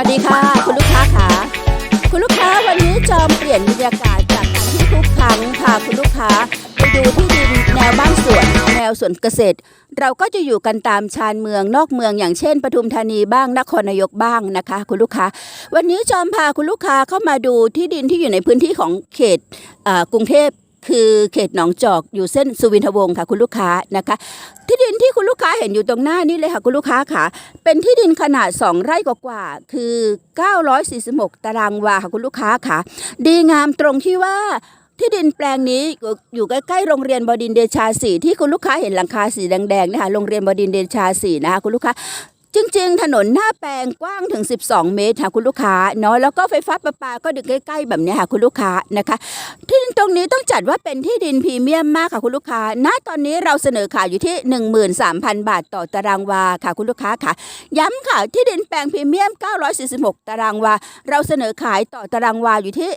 วัสดีค่ะ คุณลูกค้าค่ะ คุณลูกค้าวันนี้จอมเปลี่ยนบรรยากาศจากการที่ทุกครั้งพาคุณลูกค้าไปดูที่ดินแนวบ้านสวนแนวสวนเกษตร เราก็จะอยู่กันตามชานเมืองนอกเมืองอย่างเช่นปทุมธานีบ้างนครนายกบ้างนะคะ คุณลูกค้า วันนี้จอมพาคุณลูกค้าเข้ามาดูที่ดินที่อยู่ในพื้นที่ของเขตกรุงเทพ คือเขตหนองจอกอยู่เส้นสุวินทวงศ์ค่ะ คุณลูกค้านะคะ ที่ดินที่คุณลูกค้าเห็นอยู่ตรงหน้านี่เลยค่ะ คุณลูกค้าค่ะ เป็นที่ดินขนาด 2 ไร่กว่าๆคือ 946 ตารางวาค่ะคุณลูกค้าค่ะ ดีงามตรงที่ว่าที่ดินแปลงนี้อยู่ใกล้ๆโรงเรียนบดินเดชาสีที่คุณลูกค้าเห็นหลังคาสีแดงๆนะคะโรงเรียนบดินเดชาสีนะคะคุณลูกค้า จริง ๆ ถนนหน้าแปลงกว้างถึง 12 เมตรค่ะคุณลูกค้าเนาะแล้วก็ไฟฟ้าประปาก็ดึกใกล้ ๆ แบบนี้ค่ะคุณลูกค้านะคะ ที่ดินตรงนี้ต้องจัดว่าเป็นที่ดินพรีเมียมมากค่ะคุณลูกค้าณตอนนี้เราเสนอขายอยู่ที่ 13,000 บาทต่อตารางวาค่ะคุณลูกค้าค่ะ ย้ำค่ะที่ดินแปลงพรีเมียม 946 ตารางวา เราเสนอขายต่อตารางวาอยู่ที่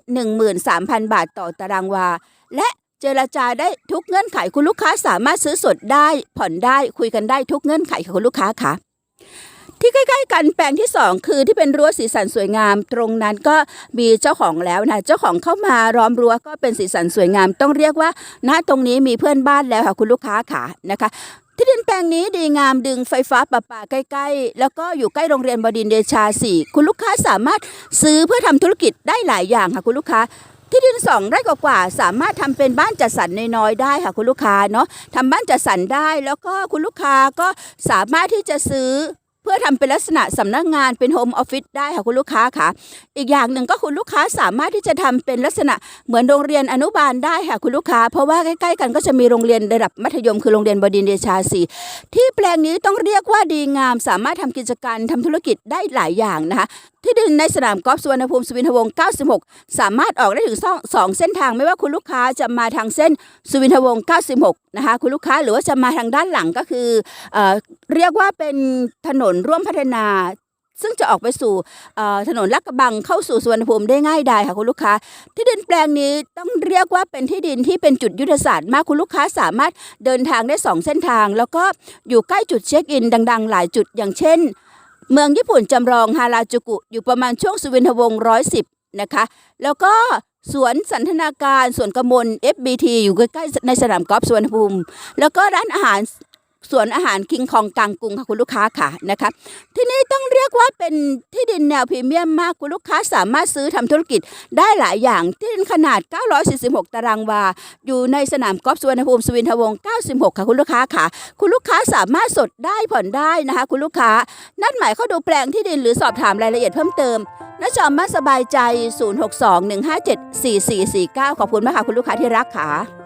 13,000 บาทต่อตารางวา และเจรจาได้ทุกเงื่อนไขคุณลูกค้าสามารถซื้อสดได้ ผ่อนได้คุยกันได้ทุกเงื่อนไขค่ะคุณลูกค้าค่ะ ที่ใกล้ ๆ กันแปลงที่ 2 คือที่เป็นรั้วสีสันสวยงาม ตรงนั้นก็มีเจ้าของแล้วนะเจ้าของเข้ามาล้อมรั้วก็เป็นสีสันสวยงาม ต้องเรียกว่าณตรงนี้มีเพื่อนบ้านแล้วค่ะคุณลูกค้าค่ะนะคะที่ดินแปลงนี้ดีงามดึงไฟฟ้าประปาใกล้ ๆ แล้วก็อยู่ใกล้โรงเรียนบดินเดชาสี่คุณลูกค้าสามารถซื้อเพื่อทำธุรกิจได้หลายอย่างค่ะคุณลูกค้าที่ดินสองไร่กว่าๆสามารถทำเป็นบ้านจัดสรรน้อยๆได้ค่ะคุณลูกค้าเนาะทำบ้านจัดสรรได้ แล้วก็คุณลูกค้าก็สามารถที่จะซื้อ เพื่อทำเป็นลักษณะสำนักงานเป็นโฮมออฟฟิศได้ค่ะคุณลูกค้าค่ะ อีกอย่างหนึ่งก็คุณลูกค้าสามารถที่จะทำเป็นลักษณะเหมือนโรงเรียนอนุบาลได้ค่ะคุณลูกค้า เพราะว่าใกล้ ๆ กันก็จะมีโรงเรียนระดับมัธยมคือโรงเรียนบดินเดชาสีที่แปลงนี้ต้องเรียกว่าดีงาม สามารถทำกิจการทำธุรกิจได้หลายอย่างนะคะที่ดินในสนามกอล์ฟสุวรรณภูมิสุวินทวงศ์ 96 สามารถออกได้ถึงสองสองเส้นทางไม่ว่าคุณลูกค้าจะมาทางเส้นสุวินทวงศ์ 96 นะคะคุณลูกค้าหรือว่าจะมาทางด้านหลังก็คือเอ่อเรียกว่าเป็นถนนร่วมพัฒนา ซึ่งจะออกไปสู่ถนนลาดกระบังเข้าสู่สวรรณภูมิได้ง่ายดายค่ะคุณลูกค้า ที่ดินแปลงนี้ต้องเรียกว่าเป็นที่ดินที่เป็นจุดยุทธศาสตร์มากคุณลูกค้าสามารถเดินทางได้สองเส้นทาง แล้วก็อยู่ใกล้จุดเช็คอินดัง ๆ หลายจุดอย่างเช่น เมืองญี่ปุ่นจำลองฮาราจูกุ อยู่ประมาณช่วงสุวินทวงศ์ร้อยสิบนะคะแล้วก็สวนสันทนาการสวนกมล FBT อยู่ใกล้ๆในสนามกอล์ฟสวรรณภูมิ แล้วก็ร้านอาหาร สวนอาหารคิงคองกลางกรุงค่ะคุณลูกค้าค่ะนะคะที่นี่ต้องเรียกว่าเป็นที่ดินแนวพรีเมียมมากคุณลูกค้าสามารถซื้อทำธุรกิจได้หลายอย่างที่ดินขนาด 946 ตารางวา อยู่ในสนามกอล์ฟสุวรรณภูมิสุวินทวงศ์96 ค่ะคุณลูกค้าค่ะ คุณลูกค้าสามารถสดได้ผ่อนได้นะคะ คุณลูกค้า นัดหมายเข้าดูแปลงที่ดินหรือสอบถามรายละเอียดเพิ่มเติมณจอมบ้านสบายใจ 062 157 4449 ขอบคุณมากค่ะคุณลูกค้าที่รักค่ะ